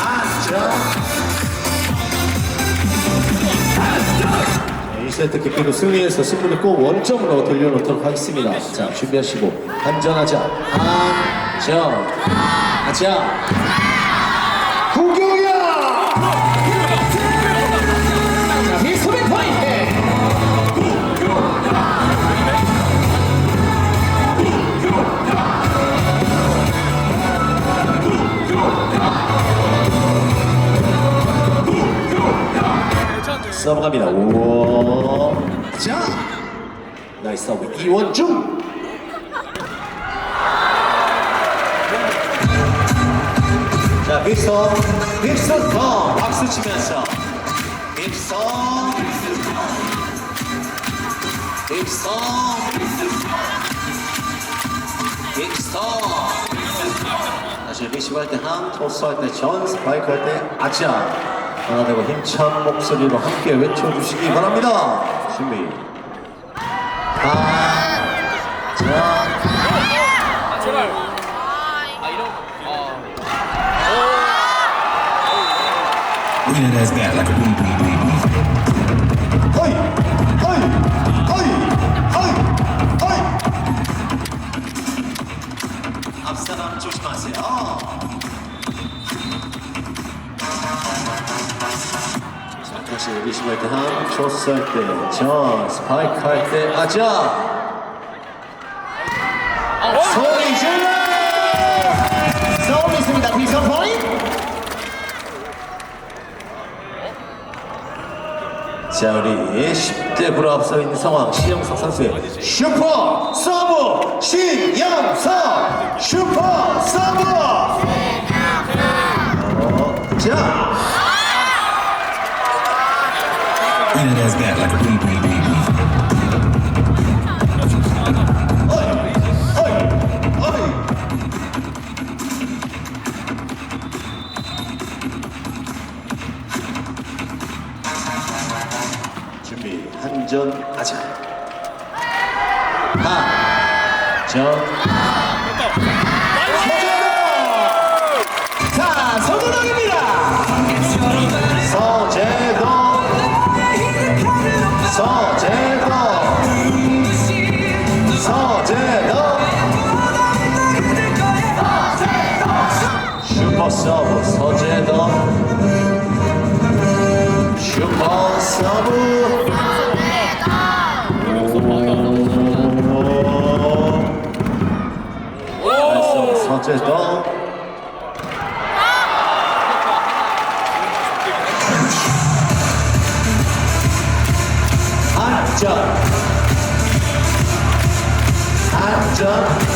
앉아. 2세트 기피로 승리해서 승부를 꼭 원점으로 돌려놓도록 하겠습니다. 자, 준비하시고, 안전하자. 안전. 하자. 서브 갑니다. 우와. 자. 나이스 서브. 이원중. 자. 빅선 더. 박수 치면서. 빅선. 빅선. 빅선. 다시 리시브 할때 한, 토스 할 때 전, 스파이크 할 때 아자. 하나 되고 힘찬 목소리로 함께 외쳐주시기 바랍니다. 준비. 아, 자, 아 제발. 아 이런. 아. That like a boom, boom, boom, boom. 앞사람 조심하세요. 다시 리시브 할때 한, 조스 할 때, 전, 스파이크 할 때, 아자. 소리 질러! 싸움 있습니다. 비선 포인트. 자 우리 10대 불어 앞서 있는 상황 신영석 선수의 슈퍼 서브 신영석 슈퍼 서브 준비 한전 하자. 한전 서브 슈퍼 안전 안전